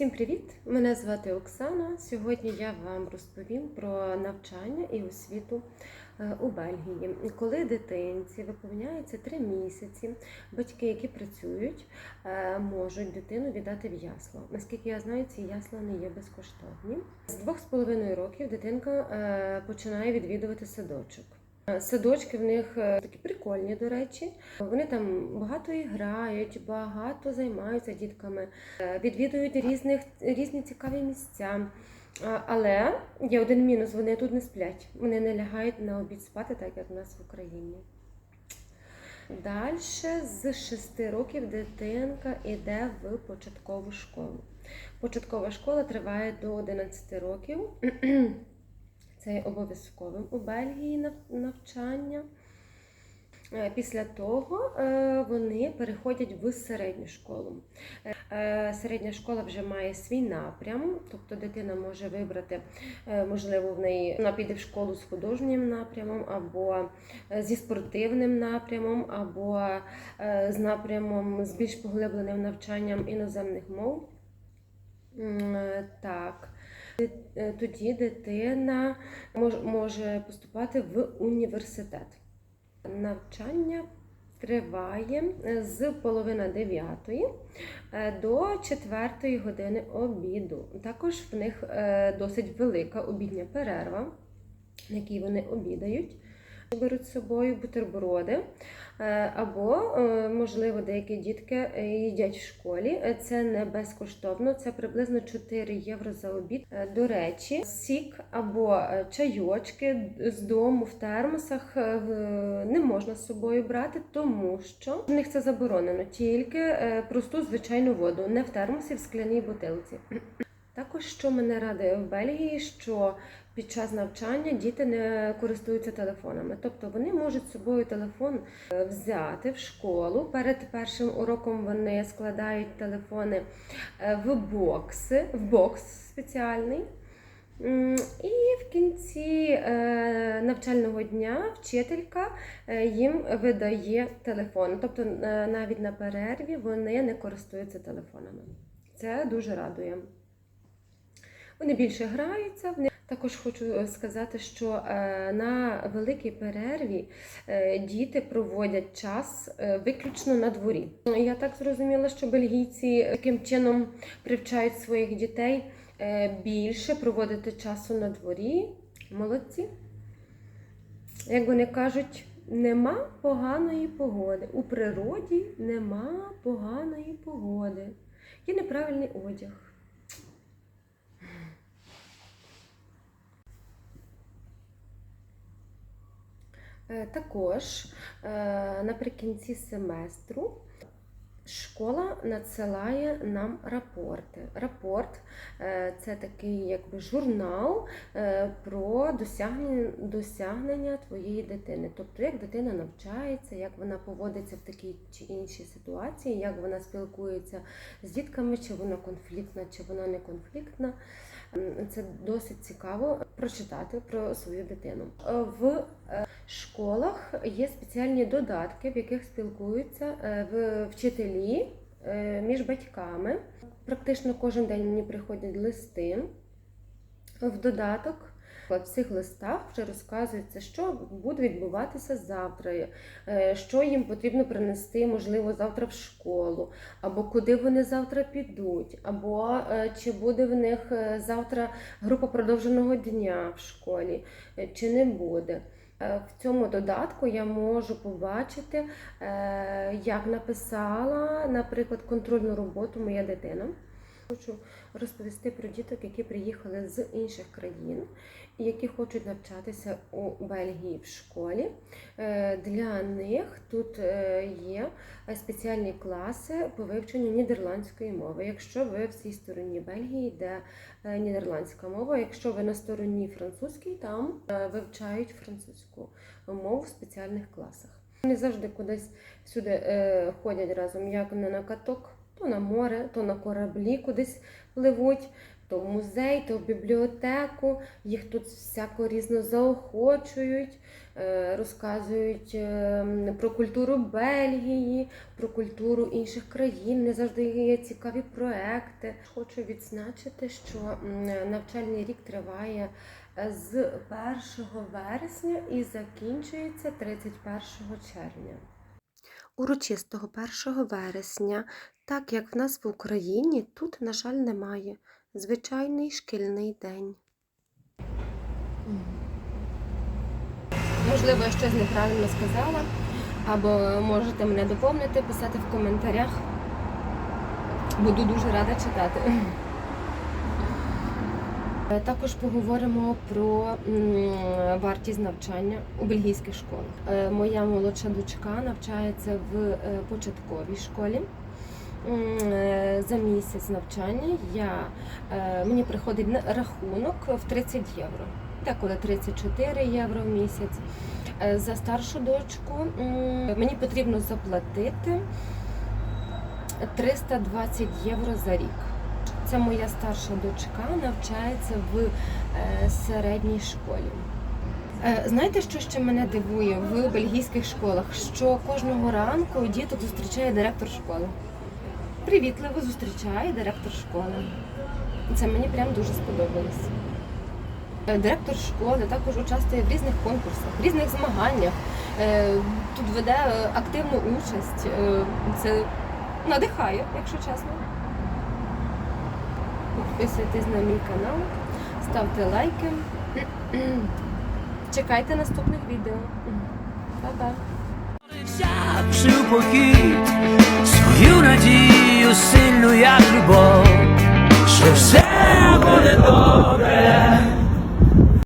Всім привіт! Мене звати Оксана. Сьогодні я вам розповім про навчання і освіту е, у Бельгії. Коли дитинці виповняється 3 місяці, батьки, які працюють, е, можуть дитину віддати в ясло. Наскільки я знаю, ці ясла не є безкоштовні. З двох з половиною років дитинка е, починає відвідувати садочок. Е, Садочки в них е, такі прикольні, до речі. Вони там багато і грають, багато займаються дітками, е, відвідують різних, різні цікаві місця. Але є один мінус: вони тут не сплять. Вони не лягають на обід спати, так як в нас в Україні. Далі з 6 років дитинка йде в початкову школу. Початкова школа триває до 11 років. Це є обов'язковим у Бельгії навчання. Е, Після того е, вони переходять в середню школу. Е, Середня школа вже має свій напрям, тобто дитина може вибрати, можливо, в неї вона піде в школу з художнім напрямом, або зі спортивним напрямом, або з напрямом з більш поглибленим навчанням іноземних мов. Так. Е, Тоді дитина може поступати в університет. Навчання триває е, з половини дев'ятої е, до четвертої години обіду. Також в них досить велика обідня перерва, на якій вони обідають. Беруть з собою бутерброди, е, або, е, можливо, деякі дітки е, їдять в школі. Це не безкоштовно, це приблизно 4 євро за обід. До речі, сік або чайочки з дому в термосах не можна з собою брати, тому що в них це заборонено тільки просту звичайну воду, не в термосі, в скляній бутилці. Також, що мене радує в Бельгії, що під час навчання діти не користуються телефонами. Тобто вони можуть з собою телефон е, взяти в школу. Перед першим уроком вони складають телефони е, в бокси, в бокс спеціальний. І в кінці е, навчального дня вчителька їм видає телефон. Тобто навіть на перерві вони не користуються телефонами. Це дуже радує. Вони більше граються. Вони також хочу е, сказати, що е, на великій перерві е, діти проводять час виключно на дворі. Я так зрозуміла, що бельгійці таким чином привчають своїх дітей більше проводити часу на дворі. Молодці. Як вони кажуть, нема поганої погоди. У природі нема поганої погоди. Є неправильний одяг. Також е, наприкінці семестру школа надсилає нам рапорти. Рапорт е, це такий якби журнал е, про досягнення, досягнення твоєї дитини. Тобто, як дитина навчається, як вона поводиться в такій чи іншій ситуації, як вона спілкується з дітками, чи вона конфліктна, чи вона не конфліктна. Це досить цікаво прочитати про свою дитину. Е, В е, школах є спеціальні додатки, в яких спілкуються е, в- вчителі між батьками. Практично кожен день мені приходять листи. В додаток в цих листах вже розказується, що буде відбуватися завтра, е, що їм потрібно принести, можливо, завтра в школу, або куди вони завтра підуть, або е, чи буде в них е, завтра група продовженого дня в школі, чи не буде. В цьому додатку я можу побачити, як написала, наприклад, контрольну роботу моя дитина. Хочу розповісти про діток, які приїхали з інших країн які хочуть навчатися у Бельгії в школі. Е, Для них тут е, є спеціальні класи по вивченню нідерландської мови. Якщо ви в цій стороні Бельгії, де е, нідерландська мова, якщо ви на стороні французькій, там вивчають французьку мову в спеціальних класах. Вони завжди кудись сюди ходять разом, як не на каток, то на море, то на кораблі кудись пливуть. то в музей, то в бібліотеку. Їх тут всяко різно заохочують, е, розказують е, про культуру Бельгії, про культуру інших країн. Не завжди є цікаві проекти. Хочу відзначити, що навчальний рік триває е, з 1 вересня і закінчується 31 червня. Урочистого 1 вересня, так як в нас в Україні, тут, на жаль, немає. Звичайний шкільний день. Можливо, я щось неправильно сказала, або можете мене доповнити, писати в коментарях. Буду дуже рада читати. Е, Також поговоримо про вартість навчання у бельгійських школах. Е, Моя молодша дочка навчається в е, початковій школі. За місяць навчання я, мені приходить рахунок в 30 євро, деколи 34 євро в місяць. За старшу дочку мені потрібно заплатити 320 євро за рік. Це моя старша дочка навчається в е, середній школі. Е, знаєте, що ще мене дивує в бельгійських школах? Що кожного ранку діток зустрічає директор школи. Привітливо зустрічає директор школи. Це мені прям дуже сподобалось. Е, Директор школи також участвує в різних конкурсах, в різних змаганнях. Тут веде активну участь. Це надихає, якщо чесно. Підписуйтесь на мій канал, ставте лайки. Чекайте наступних відео. Па-па! У покій свою надію сильну, як любов, що все буде добре.